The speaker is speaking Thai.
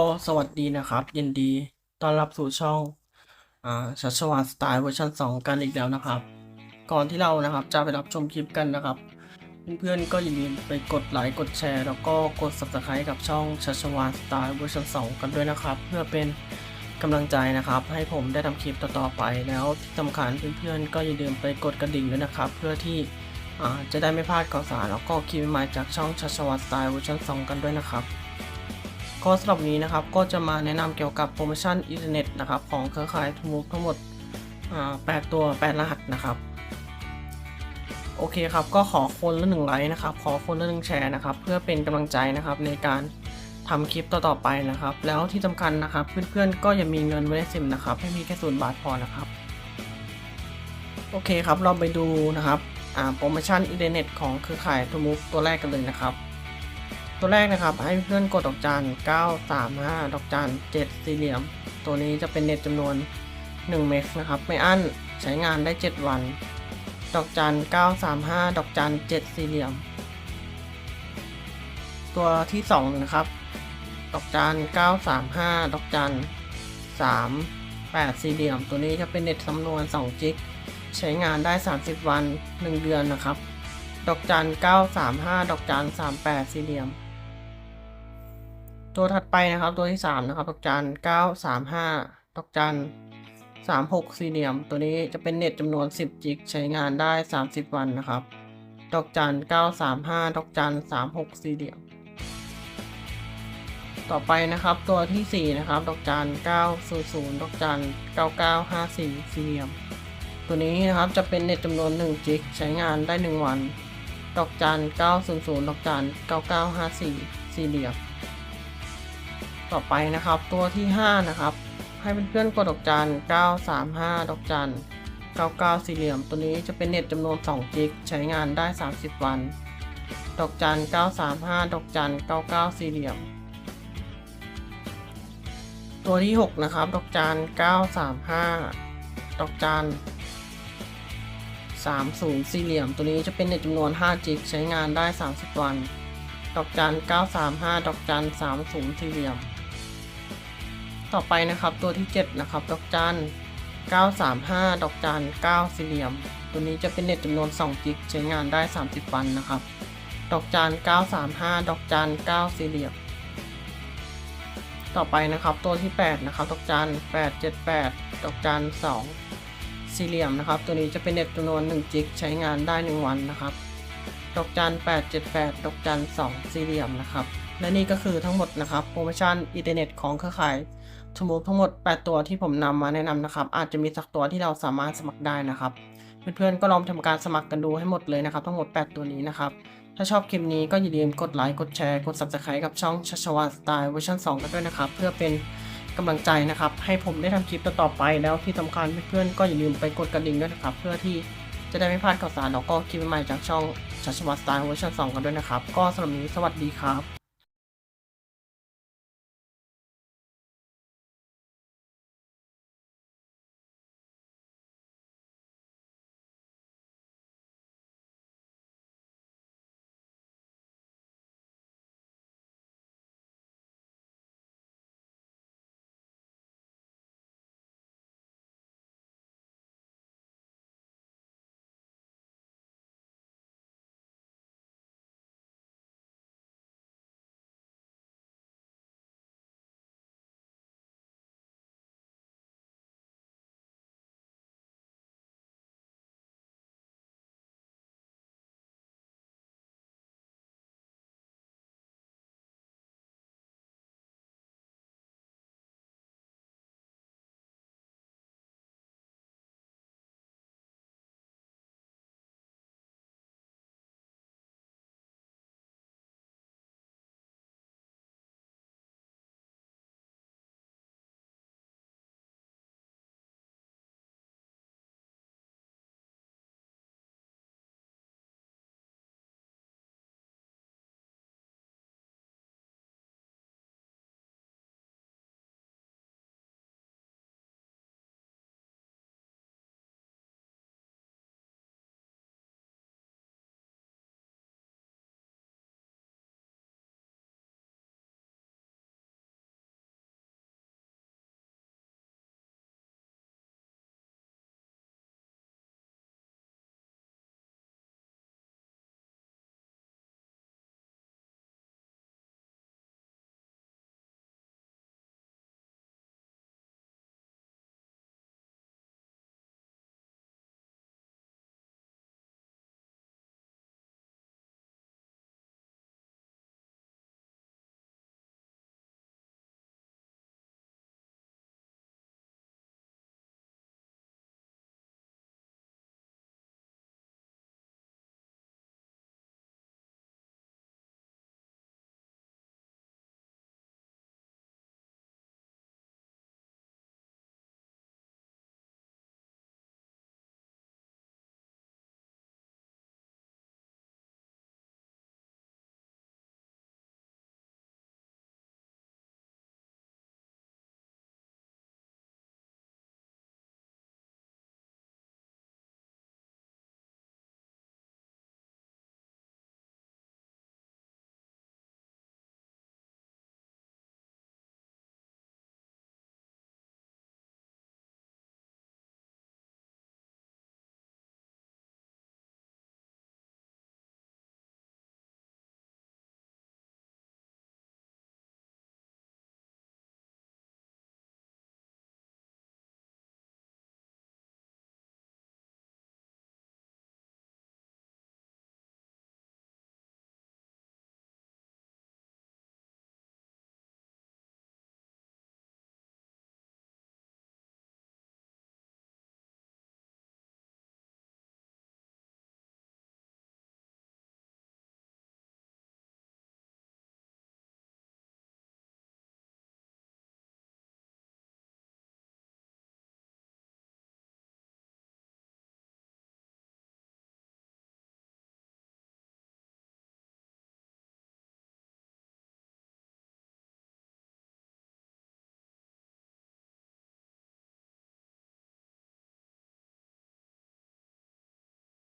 ก็สวัสดีนะครับ ยินดีต้อนรับสู่ช่องอ่าชัชวานสไตล์เวอร์ชัน2 กันอีกแล้วนะครับ ก่อนที่เรานะครับจะไปรับชมคลิปกันนะครับ เพื่อนๆก็อย่าลืมไปกดไลค์กดแชร์ แล้วก็กด subscribe กับช่องชัชวานสไตล์เวอร์ชัน2 กันด้วยนะครับ เพื่อเป็นกำลังใจนะครับ ให้ผมได้ทำคลิปต่อๆไปแล้วที่สำคัญเพื่อนๆก็อย่าลืมไปกดกระดิ่งด้วยนะครับ เพื่อที่จะได้ไม่พลาดข่าวสารแล้วก็คลิปใหม่จากช่องชัชวานสไตล์เวอร์ชัน2 กันด้วยนะครับ ก็สำหรับวันนี้นะครับก็จะมาแนะนำเกี่ยวกับโปรโมชั่นอินเทอร์เน็ตนะครับของเครือข่ายทูมูฟทั้งหมด 8 ตัว 8 รหัสนะครับโอเคครับก็ขอคนละหนึ่งไลค์นะครับขอคนละหนึ่งแชร์นะครับเพื่อเป็นกำลังใจนะครับในการทำคลิปต่อๆไปนะครับ แล้วที่สำคัญนะครับเพื่อนๆก็อย่ามีเงินไว้ในซิมนะครับให้มีแค่ศูนย์บาทพอนะครับโอเคครับเราไปดูนะครับโปรโมชั่นอินเทอร์เน็ตของเครือข่ายทูมูฟตัวแรกกันเลยนะครับ ตัวแรกนะครับให้เพื่อนกดดอกจัน935 ดอกจัน7สี่เหลี่ยม ตัวนี้จะเป็นเน็ตจำนวน 1 เมกนะครับ ไม่อั้นใช้งานได้ 7 วัน ดอกจัน935 ดอกจัน7สี่เหลี่ยม ตัวที่ 2 นะครับ ดอกจัน935 ดอกจัน3 8สี่เหลี่ยม ตัวนี้จะเป็นเน็ตจำนวน 2 จิกใช้งานได้ 30 วัน 1 เดือนนะครับ ดอกจัน935 ดอกจัน38 สี่เหลี่ยม ตัวถัดไปนะครับตัวที่ 3 นะครับดอกจัน935ดอกจัน36สี่เหลี่ยม ตัวนี้จะเป็นเน็ตจำนวน 10 จิก ใช้งานได้ 30 วันนะครับ ดอกจัน935 ดอกจัน36สี่เหลี่ยม ต่อไปนะครับตัวทีสี่4 นะครับ ดอกจัน900 ดอกจัน9954สี่เหลี่ยม ตัวนี้นะครับจะเป็นเน็ตจำนวน 1 จิก ใช้งานได้ 1 วัน ดอกจัน900 ดอกจัน9954สี่เหลี่ยม ต่อไปนะครับ ตัวที่ 5 นะครับ ให้เพื่อนๆกดดอกจัน 935 ดอกจัน 99 สี่เหลี่ยม ตัวนี้จะเป็นเน็ตจำนวน2จิกใช้งานได้ 30 วัน ดอกจัน 935 ดอกจัน 99 สี่เหลี่ยม ตัวที่ 6 นะครับ ดอกจัน 935 ดอกจัน30 สี่เหลี่ยม ตัวนี้จะเป็นเน็ตจำนวน5จิกใช้งานได้ 30 วัน ดอกจัน 935 ดอกจัน 30 สี่เหลี่ยม ต่อไปนะครับตัวที่ 7 นะครับ ดอกจัน 935 ดอกจัน 9 สี่เหลี่ยม ตัวนี้จะเป็นเน็ตจำนวน2จิกใช้งานได้ 30 วันนะครับ ดอกจัน 935 ดอกจัน 9 สี่เหลี่ยม ต่อไปนะครับตัวที่ 8 นะครับ ดอกจัน 878 ดอกจัน 2 สี่เหลี่ยมนะครับ ตัวนี้จะเป็นเน็ตจำนวน1จิกใช้งานได้ 1 วันนะครับ ดอกจัน 878 ดอกจัน 2 สี่เหลี่ยมนะครับและนี่ก็คือทั้งหมดนะครับโปรโมชั่นอินเทอร์เน็ตของเครือข่าย ทมูทั้งหมด 8 ตัวที่ผมนำมาแนะนำนะครับ อาจจะมีสักตัวที่เราสามารถสมัครได้นะครับ เพื่อนๆก็ลองทำการสมัครกันดูให้หมดเลยนะครับ ทั้งหมด 8 ตัวนี้นะครับ ถ้าชอบคลิปนี้ก็อย่าลืมกดไลค์กดแชร์กด subscribe กับช่องชัชวาสไตล์เวอร์ชัน2กันด้วยนะครับ เพื่อเป็นกำลังใจนะครับ ให้ผมได้ทำคลิปต่อๆไปแล้วที่สำคัญเพื่อนๆก็อย่าลืมไปกดกระดิ่งด้วยนะครับ เพื่อที่จะได้ไม่พลาดข่าวสารแล้วก็คลิปใหม่ๆจากช่องชัชวาสไตล์เวอร์ชัน2กันด้วยนะครับ ก็สำหรับนนี้สวัสดีครับ